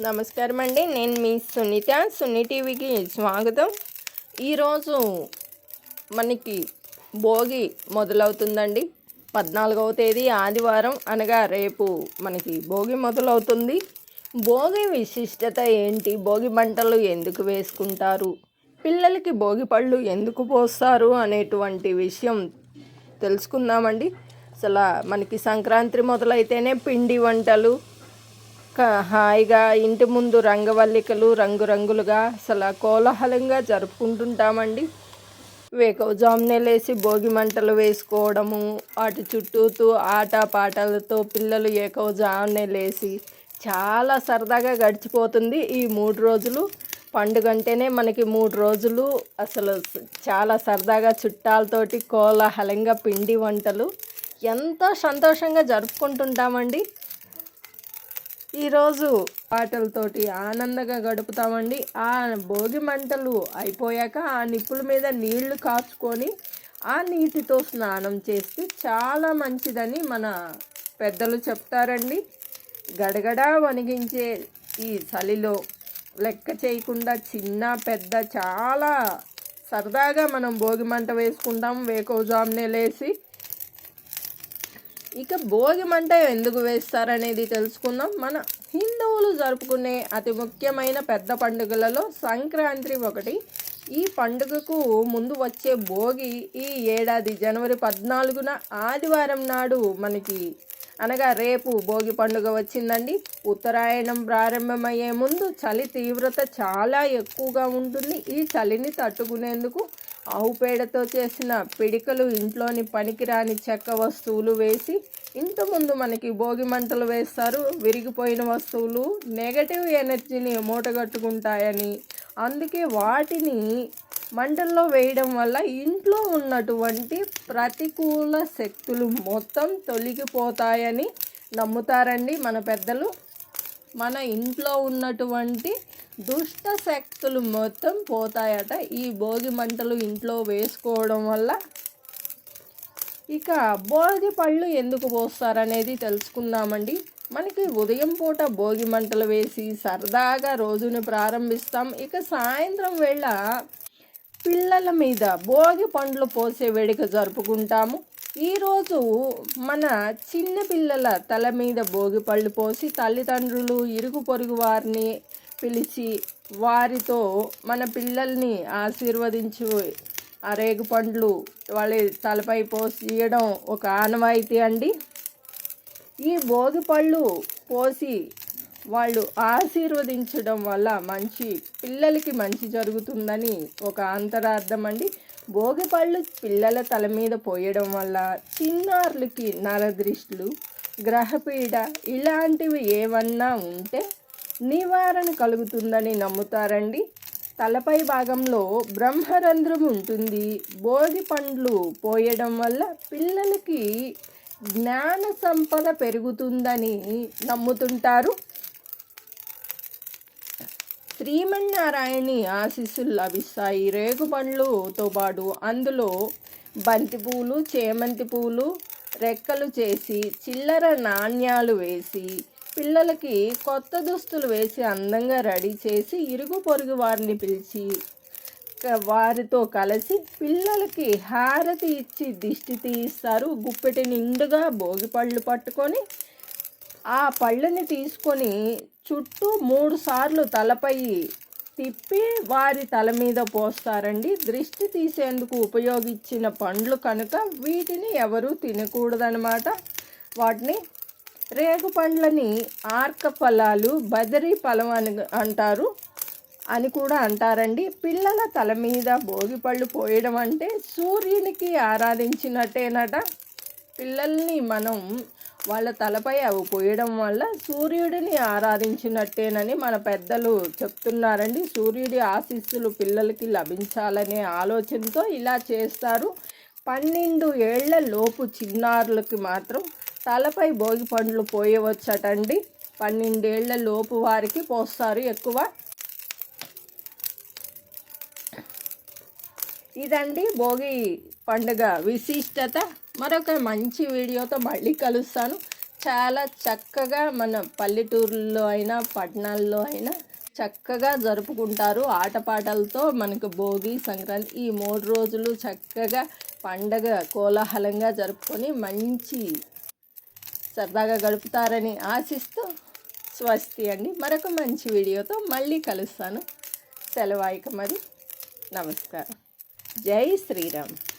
నమస్కారం అండి. నేను మీ సునీత. సున్ని టీవీకి స్వాగతం. ఈరోజు మనకి భోగి మొదలవుతుందండి. పద్నాలుగవ తేదీ ఆదివారం అనగా రేపు మనకి భోగి మొదలవుతుంది. భోగి విశిష్టత ఏంటి? భోగి మంటలు ఎందుకు వేసుకుంటారు? పిల్లలకి భోగి పళ్ళు ఎందుకు పోస్తారు అనేటువంటి విషయం తెలుసుకుందామండి. అసలు మనకి సంక్రాంతి మొదలైతేనే పిండి వంటలు హాయిగా ఇంటి ముందు రంగవల్లికలు రంగురంగులుగా అసలు కోలాహలంగా జరుపుకుంటుంటామండి. వేకవజామునే లేసి భోగి మంటలు వేసుకోవడము వాటి చుట్టూతూ ఆట పాటలతో పిల్లలు ఏకవజామునే లేసి చాలా సరదాగా గడిచిపోతుంది ఈ మూడు రోజులు. పండుగ అంటేనే మనకి మూడు రోజులు అసలు చాలా సరదాగా చుట్టాలతోటి కోలాహలంగా పిండి వంటలు. ఎంతో సంతోషంగా జరుపుకుంటుంటామండి. ఈరోజు పాటలతోటి ఆనందంగా గడుపుతామండి. ఆ భోగి మంటలు అయిపోయాక ఆ నిప్పుల మీద నీళ్ళు కాచుకొని ఆ నీటితో స్నానం చేస్తే చాలా మంచిదని మన పెద్దలు చెప్తారండి. గడగడ వణిగించే ఈ చలిలో లెక్క చేయకుండా చిన్న పెద్ద చాలా సరదాగా మనం భోగి మంట వేసుకుంటాం. వేకోజామునే లేసి ఇక భోగి మంట ఎందుకు వేస్తారనేది తెలుసుకుందాం. మన హిందువులు జరుపుకునే అతి ముఖ్యమైన పెద్ద పండుగలలో సంక్రాంతి ఒకటి. ఈ పండుగకు ముందు వచ్చే భోగి ఈ ఏడాది జనవరి పద్నాలుగున ఆదివారం నాడు మనకి అనగా రేపు భోగి పండుగ వచ్చిందండి. ఉత్తరాయణం ప్రారంభమయ్యే ముందు చలి తీవ్రత చాలా ఎక్కువగా ఉంటుంది. ఈ చలిని తట్టుకునేందుకు ఆవు పేడతో చేసిన పిడికలు ఇంట్లోని పనికిరాని చెక్క వస్తువులు వేసి ఇంతకుముందు ముందు మనకి భోగి మంటలు వేస్తారు. విరిగిపోయిన వస్తువులు నెగటివ్ ఎనర్జీని మూటగట్టుకుంటాయని. అందుకే వాటిని మంటల్లో వేయడం వల్ల ఇంట్లో ఉన్నటువంటి ప్రతికూల శక్తులు మొత్తం తొలగిపోతాయని నమ్ముతారండి మన పెద్దలు. మన ఇంట్లో ఉన్నటువంటి దుష్ట శక్తులు మొత్తం పోతాయట. ఈ భోగి మంటలు ఇంట్లో వేసుకోవడం వల్ల ఇక భోగి పళ్ళు ఎందుకు పోస్తారనేది తెలుసుకుందామండి. మనకి ఉదయం పూట భోగి మంటలు వేసి సరదాగా రోజును ప్రారంభిస్తాం. ఇక సాయంత్రం వేళ పిల్లల మీద భోగి పండ్లు పోసే వేడుక జరుపుకుంటాము. ఈరోజు మన చిన్న పిల్లల తల మీద భోగి పళ్ళు పోసి తల్లిదండ్రులు ఇరుగు పొరుగు వారిని పిలిచి వారితో మన పిల్లల్ని ఆశీర్వదించు. ఆ రేగు పండ్లు వాళ్ళ తలపై పోసి ఇవ్వడం ఒక ఆనవాయితీ అండి. ఈ భోగి పళ్ళు పోసి వాళ్ళు ఆశీర్వదించడం వల్ల మంచి పిల్లలకి మంచి జరుగుతుందని ఒక అంతరార్థం అండి. భోగి పళ్ళు పిల్లల తల మీద పోయడం వల్ల చిన్నారులకి నరదృష్టిలు గ్రహపీడ ఇలాంటివి ఏమన్నా ఉంటే నివారణ కలుగుతుందని నమ్ముతారండి. తలపై భాగంలో బ్రహ్మరంధ్రం ఉంటుంది. భోగి పండ్లు పోయడం వల్ల పిల్లలకి జ్ఞాన సంపద పెరుగుతుందని నమ్ముతుంటారు. శ్రీమన్నారాయణి ఆశీస్సులు లభిస్తాయి. రేగు పండ్లుతో పాటు అందులో బంతి పూలు చేమంతి పూలు రెక్కలు చేసి చిల్లర నాణ్యాలు వేసి పిల్లలకి కొత్త దుస్తులు వేసి అందంగా రెడీ చేసి ఇరుగు పొరుగు వారిని పిలిచి వారితో కలిసి పిల్లలకి హారతి ఇచ్చి దిష్టి తీస్తారు. గుప్పెటి నిండుగా భోగి పళ్ళు పట్టుకొని ఆ పళ్ళని తీసుకొని చుట్టూ మూడు సార్లు తలపై తిప్పి వారి తల మీద పోస్తారండి. దృష్టి తీసేందుకు ఉపయోగించిన పండ్లు కనుక వీటిని ఎవరు తినకూడదనమాట వాటిని రేగు పండ్లని ఆర్క ఫలాలు బదరి ఫలం అని అంటారు అని కూడా అంటారండి. పిల్లల తల మీద భోగి పళ్ళు పోయడం అంటే సూర్యునికి ఆరాధించినట్టేనట. పిల్లల్ని మనం వాళ్ళ తలపై అవి పోయడం వల్ల సూర్యుడిని ఆరాధించినట్టేనని మన పెద్దలు చెప్తున్నారండి. సూర్యుడి ఆశీస్సులు పిల్లలకి లభించాలనే ఆలోచనతో ఇలా చేస్తారు. పన్నెండు ఏళ్ళ లోపు చిన్నారులకి మాత్రం తలపై భోగి పండ్లు పోయవచ్చటండి. పన్నెండేళ్ళ లోపు వారికి పోస్తారు ఎక్కువ. ఇదండి భోగి పండుగ విశిష్టత. మరొక మంచి వీడియోతో మళ్ళీ కలుస్తాను. చాలా చక్కగా మన పల్లెటూరుల్లో అయినా పట్టణాల్లో అయినా చక్కగా జరుపుకుంటారు ఆటపాటలతో మనకు భోగి సంక్రాంతి. ఈ మూడు రోజులు చక్కగా పండగ కోలాహలంగా జరుపుకొని మంచి సరదాగా గడుపుతారని ఆశిస్తూ స్వస్తి అండి. మరొక మంచి వీడియోతో మళ్ళీ కలుస్తాను. సెలవాయిక మరి. నమస్కారం. జై శ్రీరామ్.